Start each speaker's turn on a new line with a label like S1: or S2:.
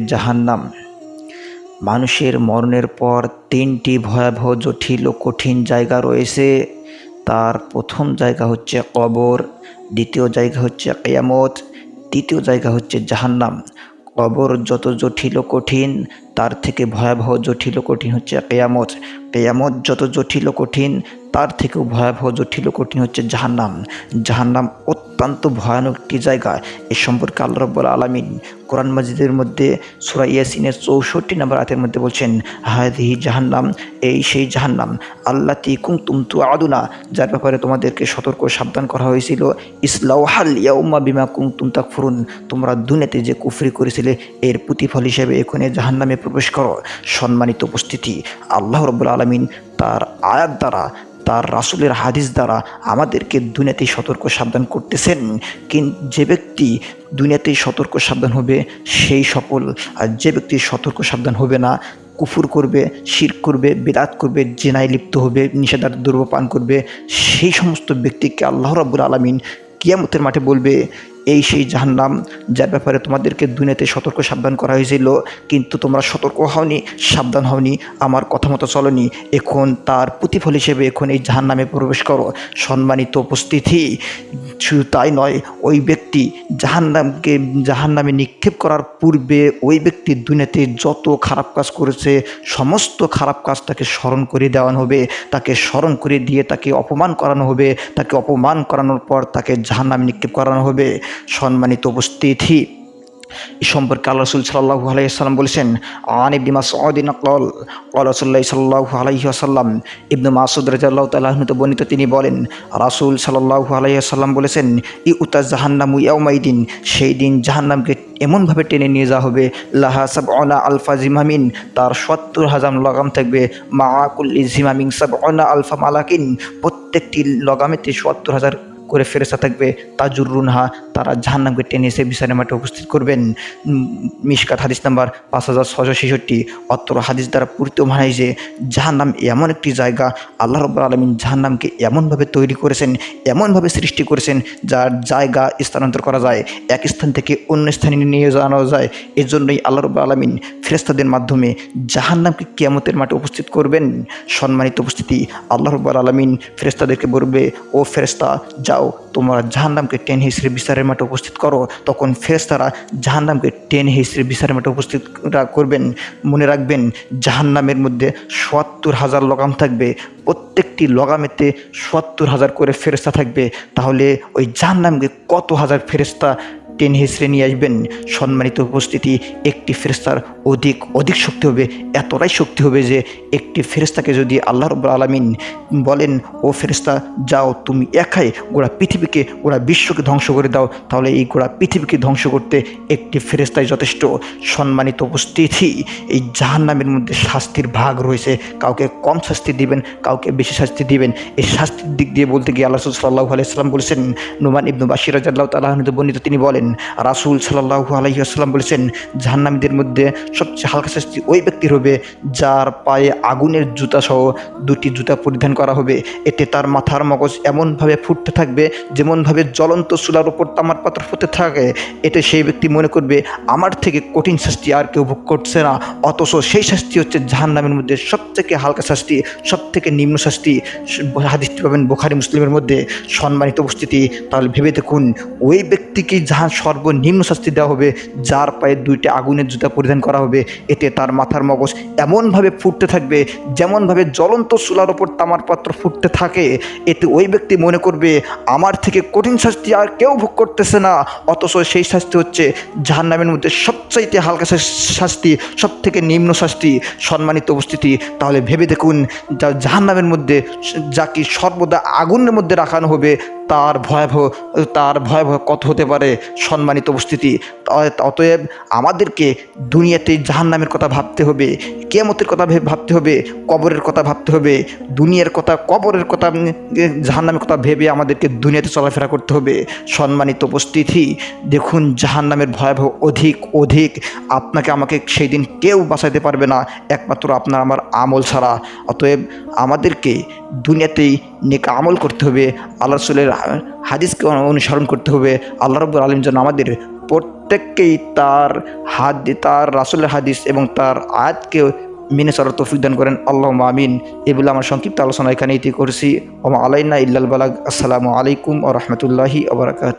S1: জাহান্নাম। মানুষের মরণের পর তিনটি ভয়াবহ, জটিল ও কঠিন জায়গা রয়েছে। তার প্রথম জায়গা হচ্ছে কবর, দ্বিতীয় জায়গা হচ্ছে কেয়ামত, তৃতীয় জায়গা হচ্ছে জাহান্নাম। কবর যত জটিল কঠিন, তার থেকে ভয়াবহ, জটিল কঠিন হচ্ছে কেয়ামত। কেয়ামত যত জটিল কঠিন তার থেকেও ভয়াবহ জটিল কঠিন হচ্ছে জাহান্নাম। জাহান্নাম অত্যন্ত ভয়ানক একটি জায়গা। এ সম্পর্কে আল্লাহ রব্বুল আলমিন কোরআন মাজিদের মধ্যে সুরা ইয়াসিনের চৌষট্টি নম্বর আয়াতের মধ্যে বলছেন হায়দিহি জাহান্নাম, এই সেই জাহান্নাম আল্লাহ তি কুমতুম তু আদুনা যার ব্যাপারে তোমাদেরকে সতর্ক সাবধান করা হয়েছিল। ইসলাউহাল ইয়াউম্মা বিমা কুমতুম তাকফুরুন তোমরা দুনিয়াতে যে কুফরি করেছিলে, এর প্রতিফল হিসেবে এখানে জাহান্নামে প্রবেশ করো। সম্মানিত উপস্থিতি। আল্লাহ রব্বুল আলমিন তার আয়াত দ্বারা, তার রাসুলের হাদিস দ্বারা আমাদেরকে দুনিয়াতেই সতর্ক সাবধান করতেছেন। কিন্তু যে ব্যক্তি দুনিয়াতেই সতর্ক সাবধান হবে, সেই সকল আর যে ব্যক্তি সতর্ক সাবধান হবে না, কুফুর করবে, শির করবে বিরাট করবে, জেনায় লিপ্ত হবে, নিষেধার দ্রব্য পান করবে, সেই সমস্ত ব্যক্তিকে আল্লাহ রাব্বুল আলমিন কিয়ামতের মাঠে বলবে এই সেই জাহান্নাম, যার ব্যাপারে তোমাদেরকে দুনিয়াতে সতর্ক সাবধান করা হয়েছিল, কিন্তু তোমরা সতর্ক হওনি, সাবধান হওনি, আমার কথা মতো চলনি। এখন তার প্রতিফল হিসেবে এখন এই জাহান্নামে প্রবেশ করো। সম্মানিত উপস্থিতি, শুধু তাই নয়, ওই ব্যক্তি জাহান্নামকে, জাহান্নামে নিক্ষেপ করার পূর্বে ওই ব্যক্তি দুনিয়াতে যত খারাপ কাজ করেছে, সমস্ত খারাপ কাজ তাকে স্মরণ করে দেওয়ানো হবে। তাকে স্মরণ করে দিয়ে তাকে অপমান করানো হবে। তাকে অপমান করানোর পর তাকে জাহান্নামে নিক্ষেপ করানো হবে। সম্মানিত উপস্থিতি। সম্পর্কে আল্লাহ রসুল সাল্লাহু আলাইসাল্লাম বলেছেন, আন ইবনি কল রসুল্লাহ সাল্লাহু আলাইহি আসাল্লাম ইবনু মাসুদ রাজাল্লাহ তাল্লাহনুতে বর্ণিত তিনি বলেন, রাসুল সাল্লাহু আলাইসাল্লাম বলেছেন ই উতা জাহান্নামু ইয়াউমাইদিন সেই দিন জাহান্নামকে এমনভাবে টেনে নিয়ে যাওয়া হবে, লাহা সাব অনা আলফা জিমামিন তার সত্তর হাজার লগাম থাকবে মা আকুল্লি জিমামিন সাব অনা আলফা মালাকিন প্রত্যেকটি লগামেতে সত্তর হাজার করে ফেরেস্তা থাকবে তাজুর রুনহা তারা জাহান্নামকে টেনে এসে বিচারের মাঠে উপস্থিত করবেন। মিশকাত হাদিস নাম্বার পাঁচ হাজার ছশো ছেষট্টি, অত্র হাদিস দ্বারা পূরিত মানায় যে, জাহান্নাম এমন একটি জায়গা, আল্লাহ রব্বুল আলমিন জাহান্নামকে এমনভাবে তৈরি করেছেন, এমনভাবে সৃষ্টি করেছেন, যার জায়গা স্থানান্তর করা যায়, এক স্থান থেকে অন্য স্থানে নিয়ে যাওয়া যায়। এজন্যই আল্লাহ রব্বুল আলমিন ফেরেস্তাদের মাধ্যমে জাহান্নামকে কিয়ামতের মাঠে উপস্থিত করবেন। সম্মানিত উপস্থিতি, আল্লাহ রব্বুল আলমিন ফেরেস্তাদেরকে বলবে, ও ফেরেস্তা যাও, তোমরা জাহান্নামকে টেন হিসেবে বিচারের মাঠে উপস্থিত করো। তখন ফেরেস্তারা জাহান্নামকে টেন হিসেবে বিচারের মাঠে উপস্থিত করবেন। মনে রাখবেন, জাহান্নামের মধ্যে সত্তর হাজার লগাম থাকবে। প্রত্যেকটি লগামেতে সত্তর হাজার করে ফেরেস্তা থাকবে। তাহলে ওই জাহান্নামকে কত হাজার ফেরেস্তা টেন হিসেবে নিয়ে আসবেন। সম্মানিত উপস্থিতি, একটি ফেরেস্তার অধিক অধিক শক্তি হবে, এতটাই শক্তি হবে যে একটি ফেরেস্তাকে যদি আল্লাহ রব আলমিন বলেন, ও ফেরেস্তা যাও, তুমি একাই গোড়া পৃথিবীকে, গোড়া বিশ্বকে ধ্বংস করে দাও, তাহলে এই গোড়া পৃথিবীকে ধ্বংস করতে একটি ফেরেস্তাই যথেষ্ট। সম্মানিত উপস্থিতি, এই জাহান্নামের মধ্যে শাস্তির ভাগ রয়েছে। কাউকে কম শাস্তি দিবেন, কাউকে বেশি শাস্তি দিবেন। এই শাস্তির দিক দিয়ে বলতে গিয়ে আল্লাহ সাল্লাহ আলাইসাল্লাম বলেছেন, নুমান ইবনু বাসির রাজাল্লাহ তালাহ বর্ণিত তিনি বলেন রাসুল সাল্লাহু আলহি আসসালাম বলেছেন, জাহান্নামীদের মধ্যে সবচেয়ে হালকা শাস্তি ওই ব্যক্তির হবে যার পায়ে আগুনের জুতা সহ দুটি জুতা পরিধান করা হবে। এতে তার মাথার মগজ এমনভাবে ফুটতে থাকবে, যেমনভাবে জ্বলন্ত চুলার ওপর তামার পাত্র ফুটতে থাকে। এতে সেই ব্যক্তি মনে করবে, আমার থেকে কঠিন শাস্তি আর কেউ ভোগ করছে না। অথচ সেই শাস্তি হচ্ছে জাহান্নামের মধ্যে সবথেকে হালকা শাস্তি সব থেকে নিম্ন শাস্তি। হাদিসটি পাবেন বোখারি, মুসলিমের মধ্যে। সম্মানিত উপস্থিতি, তাহলে ভেবে দেখুন, ওই ব্যক্তিকে যাহা সর্বনিম্ন শাস্তি দেওয়া হবে, যার পায়ে দুইটা আগুনের জুতা পরিধান করা হবে। এতে তার মাথার মগজ এমনভাবে ফুটতে থাকবে, যেমনভাবে জ্বলন্ত চুলার ওপর তামার পাত্র ফুটতে থাকে। এতে ওই ব্যক্তি মনে করবে, আমার থেকে কঠিন শাস্তি আর কেউ ভোগ করতেছে না। অথচ সেই শাস্তি হচ্ছে জাহান্নামের মধ্যে সবচাইতে হালকা শাস- শাস্তি সব থেকে নিম্ন শাস্তি, সম্মানিত উপস্থিতি। তাহলে ভেবে দেখুন, যা জাহান্নামের মধ্যে যাকে সর্বদা আগুনের মধ্যে রাখানো হবে তার ভয়াবহ তার ভয়াবহ কত হতে পারে সম্মানিত উপস্থিতি। অতএব আমাদেরকে দুনিয়াতে জাহান্নামের কথা ভাবতে হবে কেমতের কথা ভেবে ভাবতে হবে কবরের কথা ভাবতে হবে দুনিয়ার কথা কবরের কথা উম, এ, জাহান্নামের কথা ভেবে আমাদেরকে দুনিয়াতে চলাফেরা করতে হবে। সম্মানিত উপস্থিতি দেখুন জাহান্নামের ভয়াবহ অধিক অধিক আপনাকে আমাকে সেই দিন কেউ বাঁচাইতে পারবে না একমাত্র আপনার আমার আমল ছাড়া। অতএব আমাদেরকে দুনিয়াতেই নেক আমল করতে হবে আল্লাহ রসুলের হাদিসকে অনুসরণ করতে হবে, আল্লাহ রব্বুল আলম যেন আমাদের প্রত্যেককেই তার হাত তার রাসুলের হাদিস এবং তার আয়াতকে মেনে চলার তৌফিক দান করেন। আল্লাহ আমিন। এগুলো আমার সংক্ষিপ্ত আলোচনা এখানে ইতি করছি। ওমা আলাইনা ইল্লাল বালাগ। আসসালামু আলাইকুম ও রহমতুল্লাহি আবরাকাত